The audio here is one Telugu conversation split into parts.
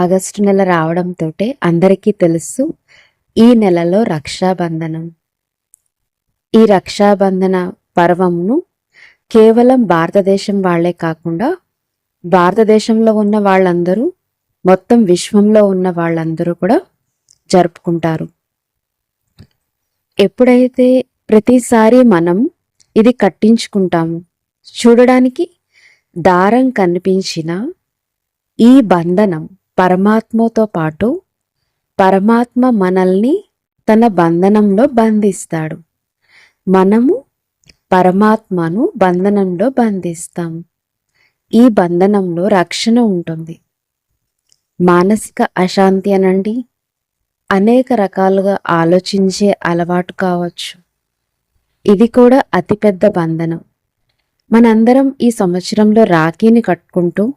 ఆగస్టు నెల రావడంతో అందరికీ తెలుసు ఈ నెలలో రక్షాబంధనం. ఈ రక్షాబంధన పర్వమును కేవలం భారతదేశం వాళ్ళే కాకుండా భారతదేశంలో ఉన్న వాళ్ళందరూ మొత్తం విశ్వంలో ఉన్న వాళ్ళందరూ కూడా జరుపుకుంటారు. ఎప్పుడైతే ప్రతిసారి మనం ఇది కట్టించుకుంటాము చూడడానికి దారం కనిపించిన ఈ బంధనం పరమాత్మతో పాటు పరమాత్మ మనల్ని తన బంధనంలో బంధిస్తాడు. మనము పరమాత్మను బంధనంలో బంధిస్తాం. ఈ బంధనంలో రక్షణ ఉంటుంది. మానసిక అశాంతి అనండి. అనేక రకాలుగా ఆలోచించే అలవాటు కావచ్చు. ఇది కూడా అతిపెద్ద బంధనం. మనందరం ఈ సంవత్సరంలో రాఖీని కట్టుకుంటూ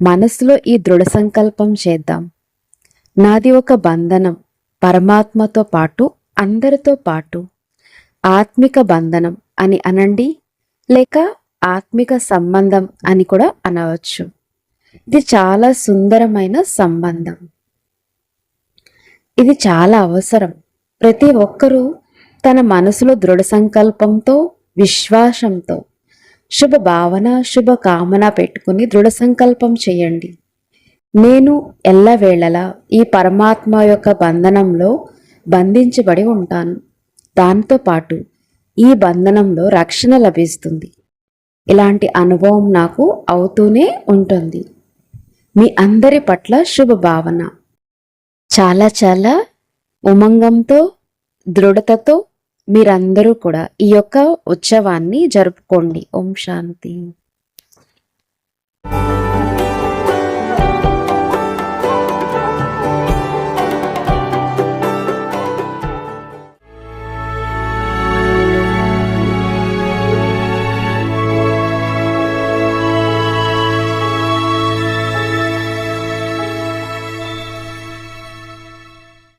మనసులో ఈ దృఢ సంకల్పం చేద్దాం. నాది ఒక బంధనం పరమాత్మతో పాటు అందరితో పాటు. ఆత్మిక బంధనం అని అనండి లేక ఆత్మిక సంబంధం అని కూడా అనవచ్చు. ఇది చాలా సుందరమైన సంబంధం. ఇది చాలా అవసరం. ప్రతి ఒక్కరూ తన మనసులో దృఢ సంకల్పంతో విశ్వాసంతో శుభ భావన శుభ కామన పెట్టుకుని దృఢ సంకల్పం చేయండి. నేను ఎల్లవేళలా ఈ పరమాత్మ యొక్క బంధనంలో బంధించబడి ఉంటాను. దాంతో పాటు ఈ బంధనంలో రక్షణ లభిస్తుంది. ఇలాంటి అనుభవం నాకు అవుతూనే ఉంటుంది. మీ అందరి పట్ల శుభ భావన చాలా చాలా ఉమంగంతో దృఢతతో మీరందరూ కూడా ఈ యొక్క ఉత్సవాన్ని జరుపుకోండి. ఓం శాంతి.